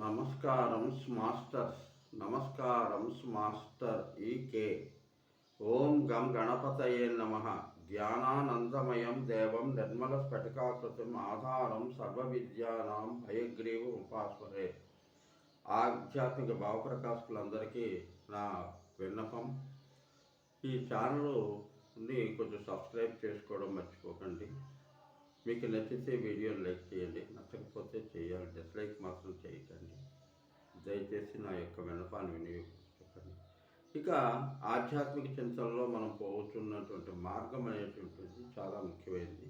నమస్కారం మాస్టర్స్ నమస్కారం మాస్టర్ ఈకే ఓం గం గణపతయే నమ. ధ్యానానందమయం దేవం నిర్మల స్ఫటికాకృతిం ఆధారం సర్వ విద్యానాం హయగ్రీవ ఉపాస్వరే ఆధ్యాత్మిక భావప్రకాశకులందరికీ నా విన్నపం. ఈ ఛానల్ని కొంచెం సబ్స్క్రైబ్ చేసుకోవడం మర్చిపోకండి. మీకు నచ్చితే వీడియో లైక్ చేయండి నచ్చకపోతే చేయాలి డిస్లైక్ మాత్రం చేయకండి. దయచేసి నా యొక్క విన్నపాన్ని చెప్పండి. ఇక ఆధ్యాత్మిక చింతనలో మనం పోతున్నటువంటి మార్గం అనేటువంటిది చాలా ముఖ్యమైనది.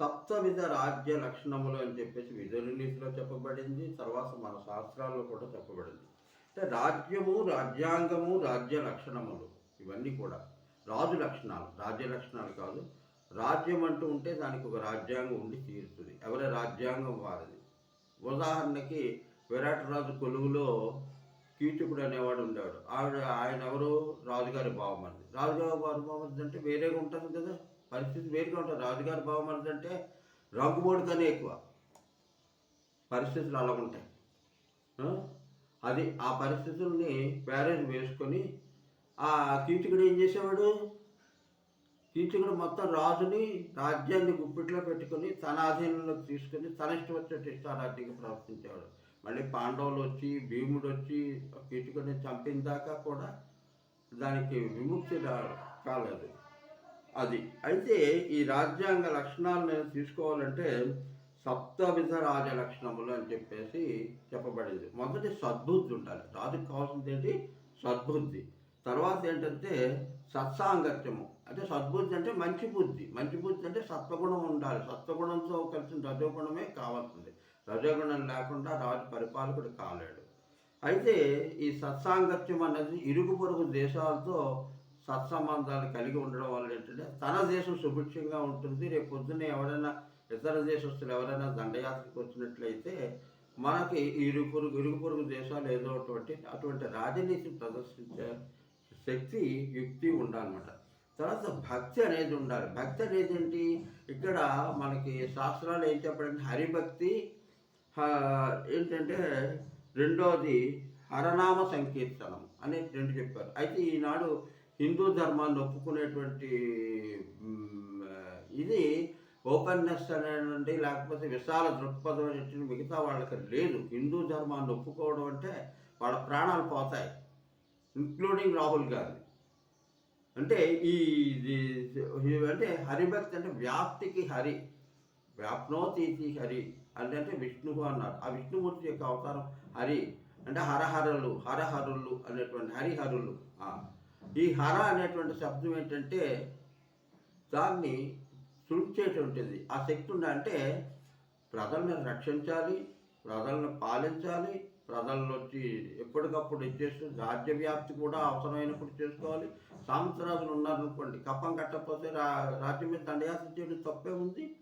సప్తవిధ రాజ్య లక్షణములు అని చెప్పేసి విధులనీతిలో చెప్పబడింది తర్వాత మన శాస్త్రాల్లో కూడా చెప్పబడింది. అంటే రాజ్యము రాజ్యాంగము రాజ్య లక్షణములు ఇవన్నీ కూడా రాజు లక్షణాలు రాజ్య లక్షణాలు కాదు రాజ్యం అంటూ ఉంటే దానికి ఒక రాజ్యాంగం ఉండి తీరుతుంది. ఎవరి రాజ్యాంగం వారిది? ఉదాహరణకి విరాటరాజు కొలువులో కీచకుడు అనేవాడు ఉండేవాడు. ఆవిడ ఆయన ఎవరు? రాజుగారి బావమరిది. రాజుగారి బావమరిది అంటే వేరేగా ఉంటుంది కదా? పరిస్థితి వేరుగా ఉంటుంది. రాజుగారి బావమరిది అంటే రంగుబోడు కన్నా ఎక్కువ. పరిస్థితులు అలా ఉంటాయి. అది ఆ పరిస్థితుల్ని బ్యారేజ్ వేసుకొని ఆ కీచకుడు ఏం చేసేవాడు? కీచకుడు మొత్తం రాజుని రాజ్యాన్ని గుప్పిట్లో పెట్టుకొని తన ఆధీనంలోకి తీసుకొని తన ఇష్టం వచ్చినట్టు ఇష్టారాజ్యంగా ప్రవర్తించేవాడు. మళ్ళీ పాండవులు వచ్చి భీముడు వచ్చి కీచకుడిని చంపిన దాకా కూడా దానికి విముక్తి రా- కాలేదు. అది. అయితే ఈ రాజ్యాంగ లక్షణాలు నేను తీసుకోవాలంటే సప్తవిధ రాజ లక్షణములు అని చెప్పేసి చెప్పబడింది. మొదటి సద్బుద్ధి ఉండాలి. రాజుకు కావాల్సింది ఏంటి? సద్బుద్ధి. తర్వాత ఏంటంటే సత్సాంగత్యము. అంటే సద్బుద్ధి అంటే మంచి బుద్ధి. మంచి బుద్ధి అంటే సత్వగుణం ఉండాలి. సత్వగుణంతో కలిసిన రజోగుణమే కావాల్సింది. రజోగుణం లేకుండా రాజు పరిపాలకుడు కాలేడు. అయితే ఈ సత్సాంగత్యం అన్నది ఇరుగు పొరుగు దేశాలతో సత్సంబంధాలు కలిగి ఉండడం వల్ల ఏంటంటే తన దేశం సుభిక్షంగా ఉంటుంది. రేపు పొద్దున్న ఎవరైనా ఇతర దేశస్తులు ఎవరైనా దండయాత్రకు వచ్చినట్లయితే మనకి ఇరుగు పొరుగు ఇరుగు పొరుగు దేశాలు ఏదో అటువంటి అటువంటి రాజనీతి ప్రదర్శించే శక్తి యుక్తి ఉండాలన్నమాట. తర్వాత భక్తి అనేది ఉండాలి. భక్తి అనేది ఏంటి? ఇక్కడ మనకి శాస్త్రాలు ఏం చెప్పారంటే హరిభక్తి ఏంటంటే రెండోది హరనామ సంకీర్తనం అని రెండు చెప్పారు. అయితే ఈనాడు హిందూ ధర్మాన్ని ఒప్పుకునేటువంటి ఇది ఓపెన్నెస్ అనేటువంటి లేకపోతే విశాల దృక్పథం అనేటువంటి మిగతా వాళ్ళకి లేదు. హిందూ ధర్మాన్ని ఒప్పుకోవడం అంటే వాళ్ళ ప్రాణాలు పోతాయి. ఇంక్లూడింగ్ రాహుల్ గాంధీ. అంటే ఈ ఇది- అంటే హరిభక్తి అంటే వ్యాప్తికి హరి వ్యాప్నోతీతి హరి అంటే అంటే విష్ణువు అన్నారు. ఆ విష్ణుమూర్తి యొక్క అవతారం హరి అంటే హరహరలు హరహరులు అనేటువంటి హరిహరులు. ఈ హర అనేటువంటి శబ్దం ఏంటంటే దాన్ని సృష్టించేటువంటిది ఆ శక్తి ఉండాలంటే అంటే ప్రజలను రక్షించాలి ప్రజలను పాలించాలి ప్రజల్లో వచ్చి ఎప్పటికప్పుడు ఇచ్చేస్తూ రాజ్య వ్యాప్తి కూడా అవసరమైనప్పుడు చేసుకోవాలి. సామంతరాజులు ఉన్నారనుకోండి కప్పం కట్టకపోతే రా రాజ్యం మీద దండయాత్ర చేయడం తప్పే ఉంది.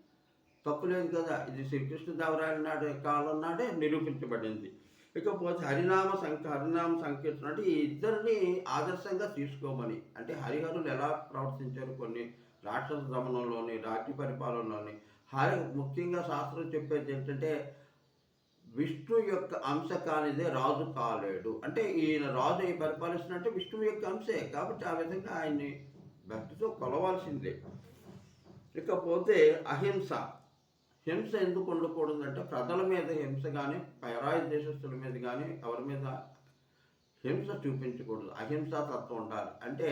తప్పు లేదు కదా. ఇది శ్రీకృష్ణదేవరాయల నాడు కాలం నాడే నిరూపించబడింది. ఇకపోతే హరినామ సంక హరినామ సంకీర్తన అంటే ఈ ఇద్దరిని ఆదర్శంగా తీసుకోమని. అంటే హరిహరులు ఎలా ప్రవర్తించారు కొన్ని రాక్షస దమనంలోని రాజ్య పరిపాలనలోని. హరి ముఖ్యంగా శాస్త్రం చెప్పేది ఏంటంటే విష్ణు యొక్క అంశ కానిదే రాజు కాలేడు. అంటే ఈయన రాజు అయి పరిపాలిస్తున్నట్టే విష్ణువు యొక్క అంశే. కాబట్టి ఆ విధంగా ఆయన్ని భక్తితో కొలవాల్సిందే. ఇకపోతే అహింస. హింస ఎందుకు ఉండకూడదంటే ప్రజల మీద హింస కానీ పరాయి దేశస్తుల మీద కానీ ఎవరి మీద హింస చూపించకూడదు. అహింసా తత్వం ఉండాలి. అంటే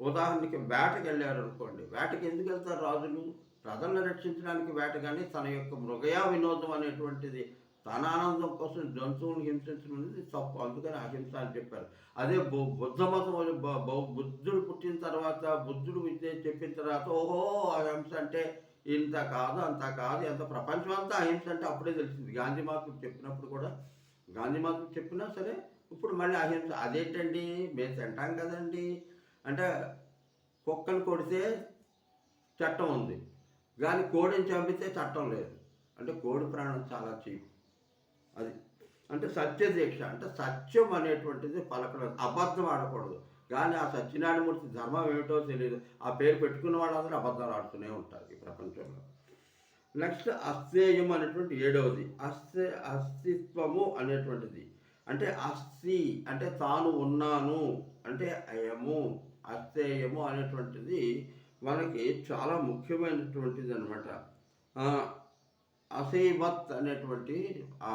ఉదాహరణకి వేటకి వెళ్ళారు అనుకోండి. వేటకి ఎందుకు వెళ్తారు రాజులు? ప్రజలను రక్షించడానికి వేట కానీ తన యొక్క మృగయా వినోదం అనేటువంటిది తన ఆనందం కోసం జంతువుని హింసించడం అనేది తప్పు. అందుకని అహింస అని చెప్పారు. అదే బుద్ధ మతం బ- బౌ- బుద్ధుడు పుట్టిన తర్వాత బుద్ధుడు విద్య చెప్పిన తర్వాత ఓహో అహింస అంటే ఇంత కాదు అంత కాదు ఎంత ప్రపంచం అంతా అహింస అంటే అప్పుడే తెలిసింది. గాంధీ మహాత్ముడు చెప్పినప్పుడు కూడా గాంధీ మహాత్ముడు చెప్పినా సరే ఇప్పుడు మళ్ళీ అహింస అదేంటండి? మేము తింటాం కదండి. అంటే కుక్కను కొడితే చట్టం ఉంది. కానీ కోడిని చంపితే చట్టం లేదు. అంటే కోడి ప్రాణం చాలా చీప్. అది. అంటే సత్య దీక్ష అంటే సత్యం అనేటువంటిది పలకడం అబద్ధం ఆడకూడదు. కానీ ఆ సత్యనారాయణమూర్తి ధర్మం ఏమిటో తెలియదు ఆ పేరు పెట్టుకున్న వాళ్ళందరూ అబద్ధాలు ఆడుతూనే ఉంటారు ఈ ప్రపంచంలో. నెక్స్ట్ అస్థేయం అనేటువంటి ఏడవది. అస్థే అస్తిత్వము అనేటువంటిది. అంటే అస్థి అంటే తాను ఉన్నాను అంటే అయము అస్థేయము అనేటువంటిది మనకి చాలా ముఖ్యమైనటువంటిది అనమాట అసేవత్ అనేటువంటి ఆ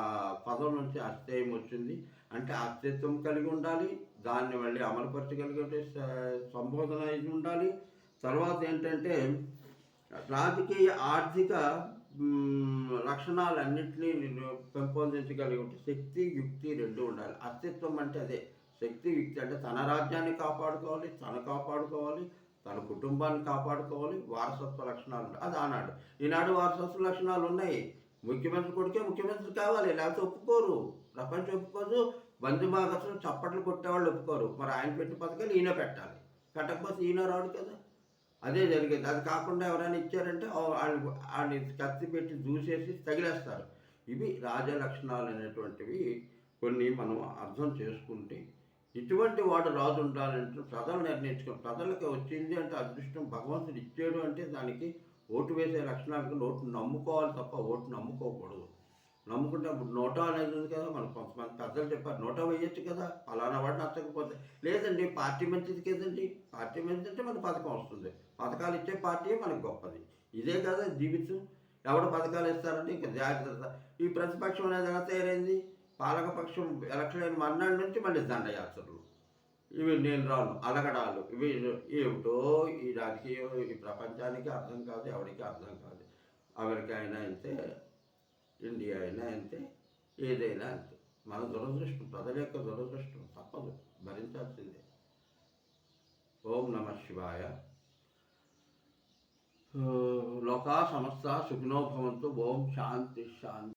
పదం నుంచి అస్థేయం వచ్చింది. అంటే అస్తిత్వం కలిగి ఉండాలి దాన్ని మళ్ళీ అమలుపరచగలిగే సంబోధన ఇది ఉండాలి. తర్వాత ఏంటంటే రాజకీయ ఆర్థిక లక్షణాలన్నింటినీ పెంపొందించగలిగి ఉంటే శక్తి యుక్తి రెండు ఉండాలి. అస్తిత్వం అంటే అదే శక్తి యుక్తి అంటే తన రాజ్యాన్ని కాపాడుకోవాలి తన కాపాడుకోవాలి తన కుటుంబాన్ని కాపాడుకోవాలి వారసత్వ లక్షణాలు ఉంటాయి అది ఆనాడు. ఈనాడు వారసత్వ లక్షణాలు ఉన్నాయి. ముఖ్యమంత్రి కొడుకే ముఖ్యమంత్రి కావాలి లేకపోతే ఒప్పుకోరు. ప్రపంచం ఒప్పుకోదు బంధు భాగస్లు చప్పట్లు కొట్టేవాళ్ళు ఒప్పుకోరు. మరి ఆయన పెట్టిన పథకాలు ఈయన పెట్టాలి. పెట్టకపోతే ఈయన రాడు కదా. అదే జరిగేది. అది కాకుండా ఎవరైనా ఇచ్చారంటే వాళ్ళని కత్తి పెట్టి దూసేసి తగిలేస్తారు. ఇవి రాజ లక్షణాలు అనేటువంటివి కొన్ని మనం అర్థం చేసుకుంటే ఇటువంటి వాడు రాజు ఉండాలంటే ప్రజలు నిర్ణయించుకుని ప్రజలకు వచ్చింది అంటే అదృష్టం భగవంతుడు ఇచ్చాడు అంటే దానికి ఓటు వేసే లక్షణాలకు ఓటు నమ్ముకోవాలి తప్ప ఓటు నమ్ముకోకూడదు. నమ్ముకుంటే ఇప్పుడు నోటా అనేది ఉంది కదా మనకు కొంతమంది పెద్దలు చెప్పారు నోటా వేయొచ్చు కదా ఫలానా వాడు నచ్చకపోతే. లేదండి పార్టీ మంచిది కదండి. పార్టీ మంచిది అంటే మనకు పథకం వస్తుంది. పథకాలు ఇచ్చే పార్టీ మనకు గొప్పది. ఇదే కదా జీవితం. ఎవడు పథకాలు ఇస్తారంటే ఇంకా జాగ్రత్త. ఈ ప్రతిపక్షం అనేది ఎలా తయారైంది? పాలకపక్షం ఎలక్షన్ అయిన మర్నాడు నుంచి మళ్ళీ దండయాత్రలు ఇవి నేను రాను అలగడాలు. ఇవి ఏమిటో ఈ రాజకీయం ఈ ప్రపంచానికి అర్థం కాదు ఎవరికి అర్థం కాదు. అమెరికా అయినా అంతే ఇండియా అయినా అంతే ఏదైనా అంతే. మన దురదృష్టం ప్రజల యొక్క దురదృష్టం తప్పదు భరించాల్సిందే. ఓం నమ శివాయ. లోకా సమస్త సుఖినోభవంతో ఓం శాంతి శాంతి.